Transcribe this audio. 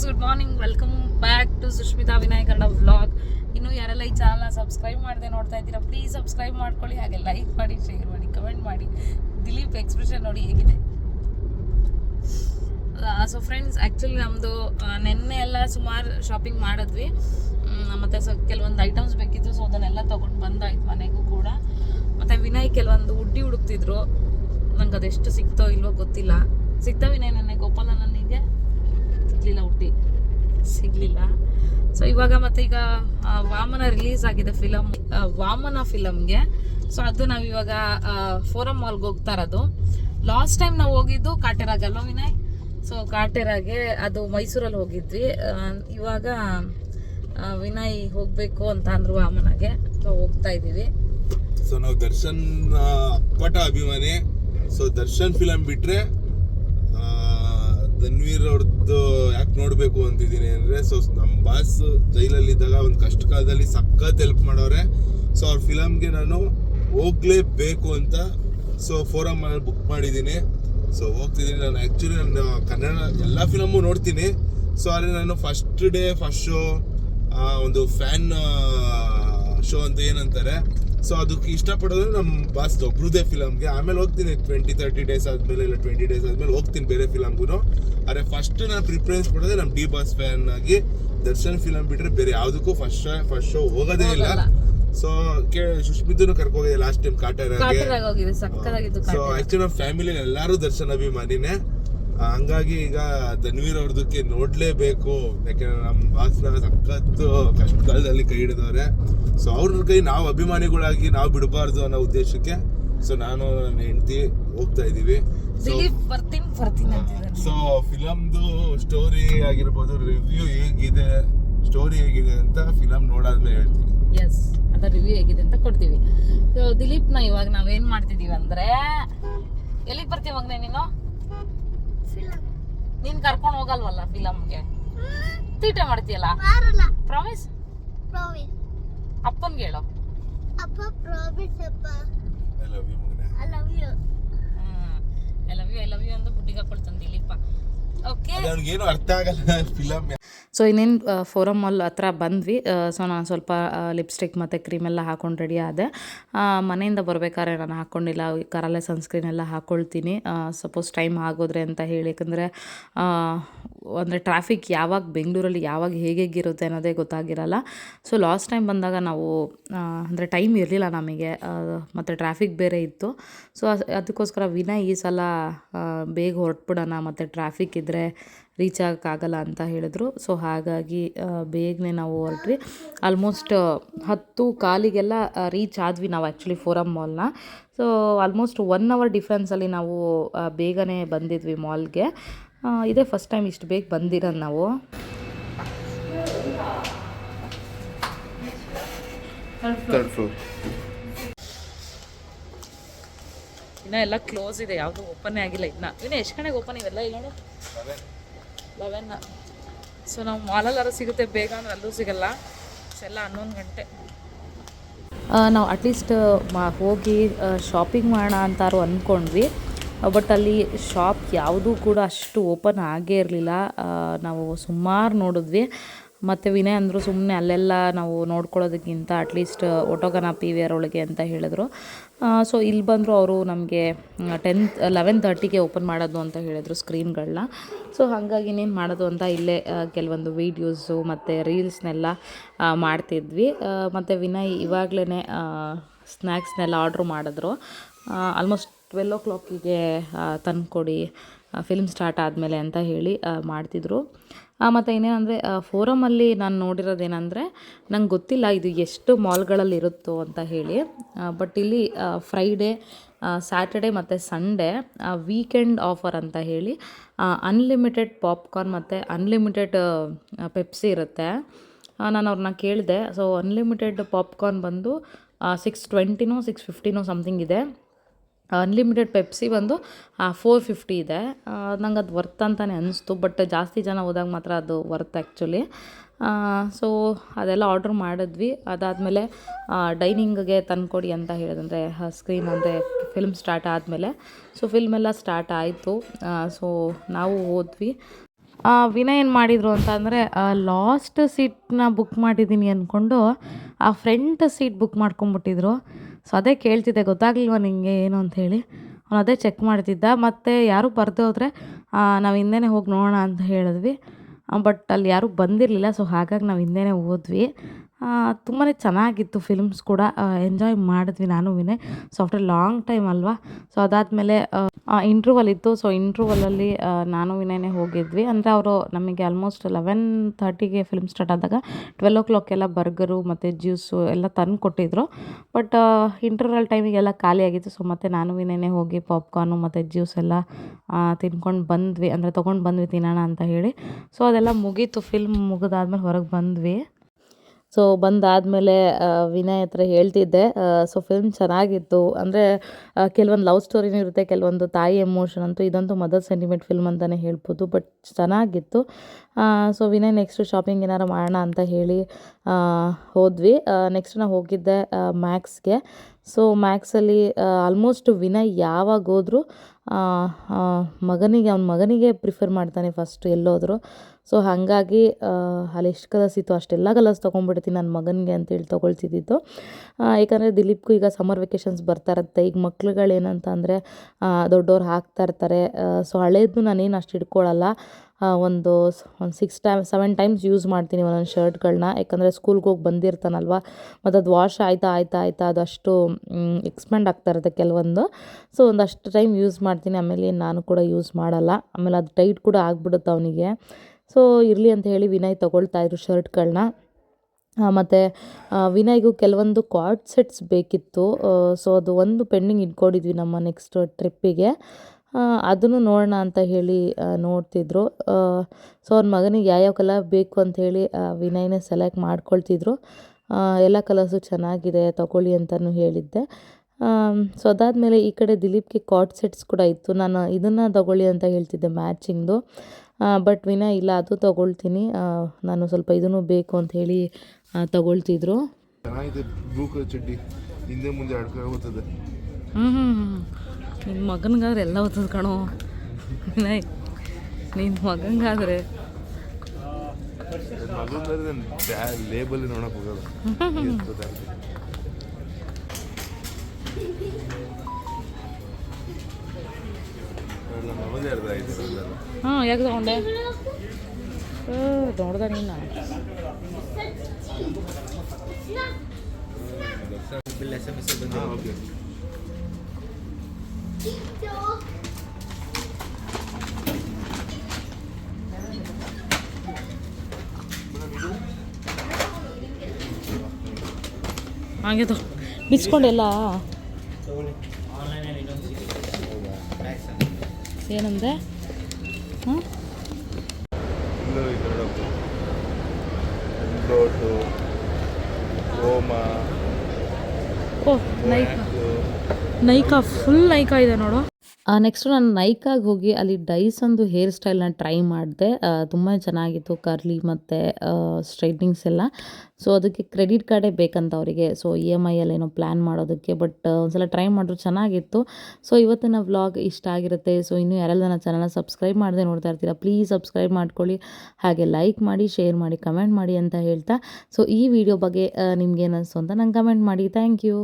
Friends good morning welcome back to Sushmita Vinayak Kannada vlog ಇನ್ನು ಯಾರೆಲ್ಲ ಈ ಚಾನಲ್ನ ಸಬ್ಸ್ಕ್ರೈಬ್ ಮಾಡದೆ ನೋಡ್ತಾ ಇದ್ದೀರಾ ಪ್ಲೀಸ್ ಸಬ್ಸ್ಕ್ರೈಬ್ ಮಾಡ್ಕೊಳ್ಳಿ, ಹಾಗೆ ಲೈಕ್ ಮಾಡಿ ಶೇರ್ ಮಾಡಿ ಕಮೆಂಟ್ ಮಾಡಿ. ದಿಲೀಪ್ ಎಕ್ಸ್ಪ್ರೆಷನ್ ನೋಡಿ ಹೇಗಿದೆ. ಸೊ ಫ್ರೆಂಡ್ಸ್ ಆ್ಯಕ್ಚುಲಿ ನಮ್ಮದು ನಿನ್ನೆ ಎಲ್ಲ ಸುಮಾರು ಶಾಪಿಂಗ್ ಮಾಡಿದ್ವಿ. ಮತ್ತು ಸೊ ಕೆಲವೊಂದು ಐಟಮ್ಸ್ ಬೇಕಿತ್ತು ಸೊ ಅದನ್ನೆಲ್ಲ ತೊಗೊಂಡು ಬಂದಾಯ್ತು ಮನೆಗೂ ಕೂಡ. ಮತ್ತು ವಿನಯ್ ಕೆಲವೊಂದು ಉಡ್ಡಿ ಹುಡುಕ್ತಿದ್ರು. ನಂಗೆ ಅದೆಷ್ಟು ಸಿಗ್ತೋ ಇಲ್ವೋ ಗೊತ್ತಿಲ್ಲ. ಸಿಗ್ತಾ ನನಗೆ ಸಿಗ್ಲಿಲ್ಲ ಹುಟ್ಟಿ. ಸಿಗಲಿಲ್ಲ. ಸೊ ಇವಾಗ ಮತ್ತೆ ಈಗ ವಾಮನ ರಿಲೀಸ್ ಆಗಿದೆ ಫಿಲಮ್ ವಾಮನ ಫಿಲಮ್ಗೆ ಸೊ ಅದು ನಾವು ಇವಾಗ ಫೋರಮ್ ಮಾಲ್ಗೆ ಹೋಗ್ತಾ ಇರೋದು. ಲಾಸ್ಟ್ ಟೈಮ್ ನಾವು ಹೋಗಿದ್ದು ಕಾಟೆರಾಗ ಅಲ್ವಾ ವಿನಯ್? ಸೊ ಕಾಟೆರಾಗೆ ಅದು ಮೈಸೂರಲ್ಲಿ ಹೋಗಿದ್ವಿ. ಇವಾಗ ವಿನಯ್ ಹೋಗಬೇಕು ಅಂತ ಅಂದ್ರು ವಾಮನಗೆ. ಸೊ ಹೋಗ್ತಾ ಇದ್ದೀವಿ. ಸೊ ನಾವು ದರ್ಶನ್ ಅಪ್ಪಟ ಅಭಿಮಾನಿ. ಸೊ ದರ್ಶನ್ ಫಿಲಮ್ ಬಿಟ್ರೆ ಧನ್ವೀರ್ ಅವ್ರದ್ದು ಯಾಕೆ ನೋಡಬೇಕು ಅಂತಿದ್ದೀನಿ ಅಂದ್ರೆ ಸೊ ನಮ್ಮ ಬಾಸ್ ಜೈಲಲ್ಲಿ ಇದ್ದಾಗ ಒಂದು ಕಷ್ಟ ಕಾಲದಲ್ಲಿ ಸಖತ್ ಹೆಲ್ಪ್ ಮಾಡೋರೆ. ಸೊ ಅವ್ರ ಫಿಲಮ್ಗೆ ನಾನು ಹೋಗ್ಲೇಬೇಕು ಅಂತ ಸೊ ಫೋರಮ್ ಅಲ್ಲಿ ಬುಕ್ ಮಾಡಿದ್ದೀನಿ. ಸೊ ಹೋಗ್ತಿದ್ದೀನಿ. ನಾನು ಆ್ಯಕ್ಚುಲಿ ನಾನು ಕನ್ನಡ, ಎಲ್ಲ ಫಿಲಮು ನೋಡ್ತೀನಿ. ಸೊ ಆದರೆ ನಾನು ಫಸ್ಟ್ ಡೇ ಫಸ್ಟ್ ಶೋ ಒಂದು ಫ್ಯಾನ್ ಶೋ ಅಂತ ಏನಂತಾರೆ ಸೊ ಅದಕ್ಕೆ ಇಷ್ಟಪಡೋದು ನಮ್ಮ ಬಾಸ್ ಒಬ್ರದೇ ಫಿಲಮ್ಗೆ ಆಮೇಲೆ ಹೋಗ್ತೀನಿ ಟ್ವೆಂಟಿ ತರ್ಟಿ ಡೇಸ್ ಆದಮೇಲೆ ಇಲ್ಲ ಟ್ವೆಂಟಿ ಡೇಸ್ ಆದಮೇಲೆ ಹೋಗ್ತೀನಿ ಬೇರೆ ಫಿಲಮ್ಗೂ ಆದರೆ ಫಸ್ಟ್ ನಾನು ಪ್ರಿಫರೆನ್ಸ್ ಕೊಡೋದೇ ನಮ್ಮ ಡಿ ಬಾಸ್ ಫ್ಯಾನ್ ಆಗಿ ದರ್ಶನ್ ಫಿಲಮ್ ಬಿಟ್ಟರೆ ಬೇರೆ ಯಾವುದಕ್ಕೂ ಫಸ್ಟ್ ಶೋ ಫಸ್ಟ್ ಶೋ ಹೋಗೋದೇ ಇಲ್ಲ. ಸೊ ಕೇ ಸುಷ್ಮಿತನು ಕರ್ಕೋಗಿದೆ ಲಾಸ್ಟ್ ಟೈಮ್ ಕಾಟರ್ ಸೊ ಆ್ಯಕ್ಚುಲಿ ಆಕ್ಚುಲಿ ನಮ್ಮ ಫ್ಯಾಮಿಲಿ ಎಲ್ಲರೂ ದರ್ಶನ್ ಅಭಿಮಾನಿನೇ. ಹಂಗಾಗಿ ಈಗ ಧನ್ವೀರ್ ಅವ್ರದಕ್ಕೆ ನೋಡ್ಲೇಬೇಕು. ಯಾಕೆಂದ್ರೆ ನಮ್ಮ ಬಾಸ್ನ ಸಖತ್ತು ಕಷ್ಟ ಕಾಲದಲ್ಲಿ ಕೈ ಹಿಡಿದವ್ರೆ. ಸೊ ಅವ್ರ ಕೈ ನಾವು ಅಭಿಮಾನಿಗಳಾಗಿ ನಾವು ಬಿಡಬಾರ್ದು ಅನ್ನೋ ಉದ್ದೇಶಕ್ಕೆ ಸೊ ನಾನು ನನ್ನ ಹೆಂಡತಿ ಹೋಗ್ತಾ ಇದೀವಿ ಸೊ ಫಿಲಮ್ದು ಸ್ಟೋರಿ ಆಗಿರ್ಬೋದು ರಿವ್ಯೂ ಹೇಗಿದೆ ಸ್ಟೋರಿ ಹೇಗಿದೆ ಅಂತ ಫಿಲಮ್ ನೋಡಾದ್ಮೇಲೆ ಹೇಳ್ತೀನಿ. ಎಸ್ ಅದರ ರಿವ್ಯೂ ಹೇಗಿದೆ ಅಂತ ಕೊಡ್ತೀವಿ. ಸೊ ದಿಲೀಪ್ನ ಇವಾಗ ನಾವೇನ್ ಮಾಡ್ತಿದೀವಿ ಅಂದ್ರೆ ಎಲ್ಲಿಗೆ ಬರ್ತೀವಿ ಮಗನೆ ನೀನು? ನೀನ್ ಕರ್ಕೊಂಡು ಹೋಗಲ್ವಲ್ಲ ಫಿಲಮ್ಗೆ ತೀಟೆ ಮಾಡ್ತೀಯಲ್ಲ? ಬರಲ್ಲ ಪ್ರಾಮಿಸ್ ಅಪ್ಪನ್ಗೆ ಹೇಳು. ಅಪ್ಪ ಪ್ರಾಮಿಸ್ ಅಪ್ಪ. ಐ ಲವ್ ಯು ಮಗನೇ. I love you I love you I love you ಅಂತ ಬುಡ್ಡಿಗೆ ಹಾಕೊಳ್ತಾನೆ ದಿಲೀಪ ಓಕೆ ಅವ್ನಿಗೇನು ಅರ್ಥ ಆಗಲ್ಲ ಫಿಲಮ್ ಸೊ ಇನ್ನೇನು ಫೋರಮ್ ಮಾಲ್ ಹತ್ರ ಬಂದ್ವಿ. ಸೊ ನಾನು ಸ್ವಲ್ಪ ಲಿಪ್ಸ್ಟಿಕ್ ಮತ್ತು ಕ್ರೀಮ್ ಎಲ್ಲ ಹಾಕೊಂಡು ರೆಡಿ ಆದೆ. ಮನೆಯಿಂದ ಬರಬೇಕಾದ್ರೆ ನಾನು ಹಾಕ್ಕೊಂಡಿಲ್ಲ ಕಾರಲ್ಲೇ ಸನ್ಸ್ಕ್ರೀನ್ ಎಲ್ಲ ಹಾಕ್ಕೊಳ್ತೀನಿ ಸಪೋಸ್ ಟೈಮ್ ಆಗೋದ್ರೆ ಅಂತ ಹೇಳಿ. ಯಾಕಂದರೆ ಅಂದರೆ ಟ್ರಾಫಿಕ್ ಯಾವಾಗ ಬೆಂಗಳೂರಲ್ಲಿ ಯಾವಾಗ ಹೇಗೆ ಹೇಗಿರುತ್ತೆ ಅನ್ನೋದೇ ಗೊತ್ತಾಗಿರಲ್ಲ. ಸೊ ಲಾಸ್ಟ್ ಟೈಮ್ ಬಂದಾಗ ನಾವು ಅಂದರೆ ಟೈಮ್ ಇರಲಿಲ್ಲ ನಮಗೆ. ಮತ್ತು ಟ್ರಾಫಿಕ್ ಬೇರೆ ಇತ್ತು. ಸೊ ಅದಕ್ಕೋಸ್ಕರ ವಿನಯ್ ಈ ಸಲ ಬೇಗ ಹೊರಟ್ಬಿಡೋಣ. ಮತ್ತು ಟ್ರಾಫಿಕ್ ಇದ್ದರೆ ರೀಚ್ ಆಗೋಕ್ಕಾಗಲ್ಲ ಅಂತ ಹೇಳಿದ್ರು. ಸೊ ಹಾಗಾಗಿ ಬೇಗನೆ ನಾವು ಹೊರಟ್ರಿ ಆಲ್ಮೋಸ್ಟ್ ಹತ್ತು ಕಾಲಿಗೆಲ್ಲ ರೀಚ್ ಆದ್ವಿ ನಾವು ಆ್ಯಕ್ಚುಲಿ ಫೋರಮ್ ಮಾಲ್ನ ಸೊ ಆಲ್ಮೋಸ್ಟ್ ಒನ್ ಅವರ್ ಡಿಫ್ರೆನ್ಸಲ್ಲಿ ನಾವು ಬೇಗನೆ ಬಂದಿದ್ವಿ ಮಾಲ್ಗೆ ಇದೇ ಫಸ್ಟ್ ಟೈಮ್ ಇಷ್ಟು ಬೇಗ ಬಂದಿರೋದು ನಾವು. ಇನ್ನ ಎಲ್ಲ ಕ್ಲೋಸ್ ಇದೆ ಯಾವುದು ಓಪನ್ ಆಗಿಲ್ಲ ಇನ್ನ. ಇನ್ನ ಎಷ್ಟು ಕಡೆಗೆ ಓಪನ್ ಇವೆಲ್ಲ? ಇಲ್ಲ ನೋಡು. ಲೆವೆನ್. ಸೊ ನಾವು ಮಾಲಲ್ಲಾರು ಸಿಗುತ್ತೆ, ಬೇಗ ಅಂದ್ರೆ ಅಲ್ಲೂ ಸಿಗಲ್ಲ. ಸೊ ಎಲ್ಲ ಹನ್ನೊಂದು ಗಂಟೆ. ನಾವು ಅಟ್ಲೀಸ್ಟ್ ಹೋಗಿ ಶಾಪಿಂಗ್ ಮಾಡೋಣ ಅಂತಾರು ಅಂದ್ಕೊಂಡ್ವಿ ಬಟ್ ಅಲ್ಲಿ ಶಾಪ್ ಯಾವುದೂ ಕೂಡ ಅಷ್ಟು ಓಪನ್ ಆಗೇ ಇರಲಿಲ್ಲ. ನಾವು ಸುಮಾರು ನೋಡಿದ್ವಿ. ಮತ್ತು ವಿನಯ್ ಅಂದರು ಸುಮ್ಮನೆ ಅಲ್ಲೆಲ್ಲ ನಾವು ನೋಡ್ಕೊಳ್ಳೋದಕ್ಕಿಂತ ಅಟ್ಲೀಸ್ಟ್ ಒಟೋಗನ ಪಿ ವಿ ಆರ್ ಅಂತ ಹೇಳಿದ್ರು. ಸೊ ಇಲ್ಲಿ ಬಂದರು ಅವರು ನಮಗೆ ಟೆಂತ್ ಲೆವೆನ್ ತರ್ಟಿಗೆ ಓಪನ್ ಮಾಡೋದು ಅಂತ ಹೇಳಿದರು ಸ್ಕ್ರೀನ್ಗಳನ್ನ ಸೊ ಹಾಗಾಗಿ ಇನ್ನೇನು ಮಾಡೋದು ಅಂತ ಇಲ್ಲೇ ಕೆಲವೊಂದು ವೀಡಿಯೋಸು ಮತ್ತು ರೀಲ್ಸ್ನೆಲ್ಲ ಮಾಡ್ತಿದ್ವಿ. ಮತ್ತು ವಿನಯ್ ಇವಾಗಲೇ ಸ್ನ್ಯಾಕ್ಸ್ನೆಲ್ಲ ಆರ್ಡ್ರ್ ಮಾಡಿದ್ರು. ಆಲ್ಮೋಸ್ಟ್ ಟ್ವೆಲ್ ಓ ಕ್ಲಾಕಿಗೆ ತಂದುಕೊಡಿ ಫಿಲ್ಮ್ ಸ್ಟಾರ್ಟ್ ಆದಮೇಲೆ ಅಂತ ಹೇಳಿ ಮಾಡ್ತಿದ್ರು. ಮತ್ತು ಇನ್ನೇನಂದರೆ ಫೋರಮಲ್ಲಿ ನಾನು ನೋಡಿರೋದೇನೆಂದರೆ, ನಂಗೆ ಗೊತ್ತಿಲ್ಲ ಇದು ಎಷ್ಟು ಮಾಲ್ಗಳಲ್ಲಿ ಇರುತ್ತೋ ಅಂತ ಹೇಳಿ. ಬಟ್ ಇಲ್ಲಿ ಫ್ರೈಡೇ ಸ್ಯಾಟರ್ಡೆ ಮತ್ತು ಸಂಡೇ ವೀಕೆಂಡ್ ಆಫರ್ ಅಂತ ಹೇಳಿ ಅನ್ಲಿಮಿಟೆಡ್ ಪಾಪ್ಕಾರ್ನ್ ಮತ್ತು ಅನ್ಲಿಮಿಟೆಡ್ ಪೆಪ್ಸಿ ಇರುತ್ತೆ. ನಾನು ಅವ್ರನ್ನ ಕೇಳಿದೆ ಸೊ ಅನ್ಲಿಮಿಟೆಡ್ ಪಾಪ್ಕಾರ್ನ್ ಬಂದು ಸಿಕ್ಸ್ ಟ್ವೆಂಟಿನೋ ಸಿಕ್ಸ್ ಫಿಫ್ಟಿನೋ ಸಮಥಿಂಗ್ ಇದೆ. ಅನ್ಲಿಮಿಟೆಡ್ ಪೆಪ್ಸಿ ಬಂದು ಫೋರ್ ಫಿಫ್ಟಿ ಇದೆ. ನಂಗೆ ಅದು ವರ್ತ್ ಅಂತಲೇ ಅನಿಸ್ತು ಬಟ್ ಜಾಸ್ತಿ ಜನ ಹೋದಾಗ ಮಾತ್ರ ಅದು ವರ್ತ್ ಆ್ಯಕ್ಚುಲಿ ಸೊ ಅದೆಲ್ಲ ಆರ್ಡ್ರ್ ಮಾಡಿದ್ವಿ. ಅದಾದಮೇಲೆ ಡೈನಿಂಗ್ಗೆ ತಂದುಕೊಡಿ ಅಂತ ಹೇಳಿದಂದರೆ ಸ್ಕ್ರೀನ್ ಅಂದರೆ ಫಿಲ್ಮ್ ಸ್ಟಾರ್ಟ್ ಆದಮೇಲೆ. ಸೊ ಫಿಲ್ಮ್ ಎಲ್ಲ ಸ್ಟಾರ್ಟ್ ಆಯಿತು. ಸೊ ನಾವು ಹೋದ್ವಿ. ವಿನಯ್ ಏನು ಮಾಡಿದರು ಅಂತ ಅಂದರೆ ಲಾಸ್ಟ್ ಸೀಟ್ನ ಬುಕ್ ಮಾಡಿದ್ದೀನಿ ಅಂದ್ಕೊಂಡು ಆ ಫ್ರಂಟ್ ಸೀಟ್ ಬುಕ್ ಮಾಡ್ಕೊಂಬಿಟ್ಟಿದ್ರು ಸೊ ಅದೇ ಕೇಳ್ತಿದ್ದೆ, ಗೊತ್ತಾಗ್ಲಿಲ್ವ ನಿಮಗೆ ಏನು ಅಂತ ಹೇಳಿ? ಅವ್ನು ಅದೇ ಚೆಕ್ ಮಾಡ್ತಿದ್ದ. ಮತ್ತು ಯಾರೂ ಬರದೇ ಹೋದರೆ ನಾವು ಹಿಂದೆನೇ ಹೋಗಿ ನೋಡೋಣ ಅಂತ ಹೇಳಿದ್ವಿ. ಬಟ್ ಅಲ್ಲಿ ಯಾರೂ ಬಂದಿರಲಿಲ್ಲ ಸೊ ಹಾಗಾಗಿ ನಾವು ಹಿಂದೆನೇ ಹೋದ್ವಿ. ತುಂಬಾ ಚೆನ್ನಾಗಿತ್ತು ಫಿಲ್ಮ್ಸ್ ಕೂಡ. ಎಂಜಾಯ್ ಮಾಡಿದ್ವಿ ನಾನು ವಿನೇ ಸೊ ಆಫ್ಟರ್ ಲಾಂಗ್ ಟೈಮ್ ಅಲ್ವಾ? ಸೊ ಅದಾದಮೇಲೆ ಇಂಟ್ರೂವಲ್ ಇತ್ತು. ಸೊ ಇಂಟ್ರೂವಲಲ್ಲಿ ನಾನು, ವಿನಯನೇ ಹೋಗಿದ್ವಿ. ಅಂದರೆ ಅವರು ನಮಗೆ ಆಲ್ಮೋಸ್ಟ್ ಲೆವೆನ್ ಥರ್ಟಿಗೆ ಫಿಲ್ಮ್ ಸ್ಟಾರ್ಟ್ ಆದಾಗ ಟ್ವೆಲ್ ಓ ಕ್ಲಾಕೆಲ್ಲ ಬರ್ಗರು ಮತ್ತು ಜ್ಯೂಸು ಎಲ್ಲ ತಂದು ಕೊಟ್ಟಿದ್ರು. ಬಟ್ ಇಂಟರ್ವಲ್ ಟೈಮಿಗೆಲ್ಲ ಖಾಲಿ ಆಗಿತ್ತು. ಸೊ ಮತ್ತೆ ನಾನು, ವಿನಯನೇ ಹೋಗಿ ಪಾಪ್ಕಾರ್ನು ಮತ್ತು ಜ್ಯೂಸ್ ಎಲ್ಲ ತಿನ್ಕೊಂಡು ಬಂದ್ವಿ. ಅಂದರೆ ತೊಗೊಂಡು ಬಂದ್ವಿ ತಿನ್ನೋಣ ಅಂತ ಹೇಳಿ. ಸೊ ಅದೆಲ್ಲ ಮುಗೀತು. ಫಿಲ್ಮ್ ಮುಗಿದಾದ್ಮೇಲೆ ಹೊರಗೆ ಬಂದ್ವಿ. ಸೊ ಬಂದಾದಮೇಲೆ ವಿನಯ್ ಹತ್ರ ಹೇಳ್ತಿದ್ದೆ ಸೊ ಫಿಲ್ಮ್ ಚೆನ್ನಾಗಿತ್ತು. ಅಂದರೆ ಕೆಲವೊಂದು ಲವ್ ಸ್ಟೋರಿನೂ ಇರುತ್ತೆ, ಕೆಲವೊಂದು ತಾಯಿ ಎಮೋಷನ್ ಅಂತೂ ಇದಂತೂ ಮದರ್ ಸೆಂಟಿಮೆಂಟ್ ಫಿಲ್ಮ್ ಅಂತಲೇ ಹೇಳ್ಬೋದು ಬಟ್ ಚೆನ್ನಾಗಿತ್ತು. ಸೊ ವಿನಯ್ ನೆಕ್ಸ್ಟು ಶಾಪಿಂಗ್ ಏನಾರು ಮಾಡೋಣ ಅಂತ ಹೇಳಿ ಹೋದ್ವಿ. ನೆಕ್ಸ್ಟ್ ನಾವು ಹೋಗಿದ್ದೆ ಮ್ಯಾಕ್ಸ್ಗೆ ಸೊ ಮ್ಯಾಕ್ಸಲ್ಲಿ ಆಲ್ಮೋಸ್ಟ್ ವಿನಯ್ ಯಾವಾಗ ಹೋದರೂ ಮಗನಿಗೆ, ಅವ್ನ ಮಗನಿಗೆ ಪ್ರಿಫರ್ ಮಾಡ್ತಾನೆ ಫಸ್ಟ್ ಎಲ್ಲೋದ್ರು. ಸೊ ಹಾಗಾಗಿ ಅಲ್ಲಿ ಎಷ್ಟು ಕಲರ್ಸ್ ಇತ್ತು ಅಷ್ಟೆಲ್ಲ ಕಲರ್ಸ್ ತೊಗೊಂಡ್ಬಿಡ್ತೀನಿ ನನ್ನ ಮಗನಿಗೆ ಅಂತೇಳಿ ತೊಗೊಳ್ತಿದ್ದಿದ್ದು. ಯಾಕಂದರೆ ದಿಲೀಪ್ಗೂ ಈಗ ಸಮ್ಮರ್ ವೆಕೇಷನ್ಸ್ ಬರ್ತಾ ಇರುತ್ತೆ. ಈಗ ಮಕ್ಳುಗಳೇನಂತಂದರೆ ಏನಂತ ಅಂದರೆ ದೊಡ್ಡವ್ರು ಹಾಕ್ತಾ ಇರ್ತಾರೆ. ಸೊ ಹಳೇದು ನಾನೇನು ಅಷ್ಟು ಇಟ್ಕೊಳ್ಳಲ್ಲ ಒಂದು ಒಂದು six time seven times use ಮಾಡ್ತೀನಿ ಒಂದೊಂದು ಶರ್ಟ್ಗಳನ್ನ ಯಾಕಂದರೆ ಸ್ಕೂಲ್ಗೆ ಹೋಗಿ ಬಂದಿರ್ತಾನಲ್ವ? ಮತ್ತು ಅದು ವಾಶ್ ಆಯ್ತಾ ಆಯ್ತಾ ಆಯ್ತಾ ಅಷ್ಟು ಎಕ್ಸ್ಪೆಂಡ್ ಆಗ್ತಾ ಇರುತ್ತೆ ಕೆಲವೊಂದು. ಸೊ ಒಂದಷ್ಟು ಟೈಮ್ ಯೂಸ್ ಮಾಡ್ತೀನಿ. ಆಮೇಲೆ ನಾನು ಕೂಡ ಯೂಸ್ ಮಾಡಲ್ಲ. ಆಮೇಲೆ ಅದು ಟೈಟ್ ಕೂಡ ಆಗಿಬಿಡುತ್ತೆ ಅವನಿಗೆ. ಸೊ ಇರಲಿ ಅಂತ ಹೇಳಿ ವಿನಯ್ ತೊಗೊಳ್ತಾ ಇದ್ರು ಶರ್ಟ್ಗಳನ್ನ ಮತ್ತು ವಿನಯ್ಗೂ ಕೆಲವೊಂದು ಕಾರ್ಡ್ ಸೆಟ್ಸ್ ಬೇಕಿತ್ತು. ಸೊ ಅದು ಒಂದು ಪೆಂಡಿಂಗ್ ಇಟ್ಕೊಂಡಿದ್ವಿ ನಮ್ಮ ನೆಕ್ಸ್ಟ್ ಟ್ರಿಪ್ಪಿಗೆ ಅದನ್ನು ನೋಡೋಣ ಅಂತ ಹೇಳಿ ನೋಡ್ತಿದ್ರು. ಸೊ ಅವ್ರ ಮಗನಿಗೆ ಯಾವ್ಯಾವ ಕಲರ್ ಬೇಕು ಅಂತ ಹೇಳಿ ವಿನಯ್ನೇ ಸೆಲೆಕ್ಟ್ ಮಾಡ್ಕೊಳ್ತಿದ್ರು. ಎಲ್ಲ ಕಲರ್ಸು ಚೆನ್ನಾಗಿದೆ ತಗೊಳ್ಳಿ ಅಂತಲೂ ಹೇಳಿದ್ದೆ. ಸೊ ಅದಾದಮೇಲೆ ಈ ಕಡೆ ದಿಲೀಪ್ಗೆ ಕಾಟ್ ಸೆಟ್ಸ್ ಕೂಡ ಇತ್ತು. ನಾನು ಇದನ್ನು ತಗೊಳ್ಳಿ ಅಂತ ಹೇಳ್ತಿದ್ದೆ ಮ್ಯಾಚಿಂಗ್ದು ಬಟ್ ವಿನಯ್ ಇಲ್ಲ ಅದು ತಗೊಳ್ತೀನಿ. ನಾನು ಸ್ವಲ್ಪ ಇದನ್ನು ಬೇಕು ಅಂತ ಹೇಳಿ ತಗೊಳ್ತಿದ್ರು. ಹೋಗ್ತದೆ. ಹ್ಞೂ ಹ್ಞೂ ನಿನ್ನ ಮಗನಿಗಾದ್ರೆ ಎಲ್ಲ ಓದ್ತದ ಕಣೋ. ನೈ ನಿನ್ನ ಮಗನಿಗಾದ್ರೆ. ಲೇಬಲ್ ನೋಡಕ್ ಹೋಗಲ್ಲ. ಹಾಂ ಯಾಕೆ ತಗೊಂಡೆ? ನೋಡ್ದ ನೀನು. ಹಾ, ಓಕೆ. ಹಾಗೆ ಬಿಚ್ಕೊಂಡೆಲ್ಲ? ಏನಂದೆ? ಓಮ ಓ ನೈಕಾ ನೈಕಾ ಫುಲ್ ನೈಕಾ ಇದೆ ನೋಡು. ನೆಕ್ಸ್ಟು ನಾನು ನೈಕಾಗೆ ಹೋಗಿ ಅಲ್ಲಿ ಡೈಸ್ ಒಂದು ಹೇರ್ ಸ್ಟೈಲ್ನ ಟ್ರೈ ಮಾಡಿದೆ. ತುಂಬ ಚೆನ್ನಾಗಿತ್ತು ಕರ್ಲಿ ಮತ್ತು ಸ್ಟ್ರೈಟ್ನಿಂಗ್ಸ್ ಎಲ್ಲ. ಸೊ ಅದಕ್ಕೆ ಕ್ರೆಡಿಟ್ ಕಾರ್ಡೇ ಬೇಕಂತ ಅವರಿಗೆ. ಸೊ ಇ ಎಂ ಐಯಲ್ಲಿ ಏನೋ ಪ್ಲ್ಯಾನ್ ಮಾಡೋದಕ್ಕೆ ಬಟ್ ಒಂದ್ಸಲ ಟ್ರೈ ಮಾಡಿದ್ರು ಚೆನ್ನಾಗಿತ್ತು. ಸೊ ಇವತ್ತಿನ ವ್ಲಾಗ್ ಇಷ್ಟ ಆಗಿರುತ್ತೆ. ಸೊ ಇನ್ನೂ ಯಾರೆಲ್ಲ ನನ್ನ ಚಾನಲ್ನ ಸಬ್ಸ್ಕ್ರೈಬ್ ಮಾಡದೆ ನೋಡ್ತಾ ಇರ್ತೀರಾ ಪ್ಲೀಸ್ ಸಬ್ಸ್ಕ್ರೈಬ್ ಮಾಡ್ಕೊಳ್ಳಿ. ಹಾಗೆ ಲೈಕ್ ಮಾಡಿ ಶೇರ್ ಮಾಡಿ ಕಮೆಂಟ್ ಮಾಡಿ ಅಂತ ಹೇಳ್ತಾ. ಸೊ ಈ ವಿಡಿಯೋ ಬಗ್ಗೆ ನಿಮ್ಗೆ ಏನಿಸ್ತು ಅಂತ ನಂಗೆ ಕಮೆಂಟ್ ಮಾಡಿ. Thank you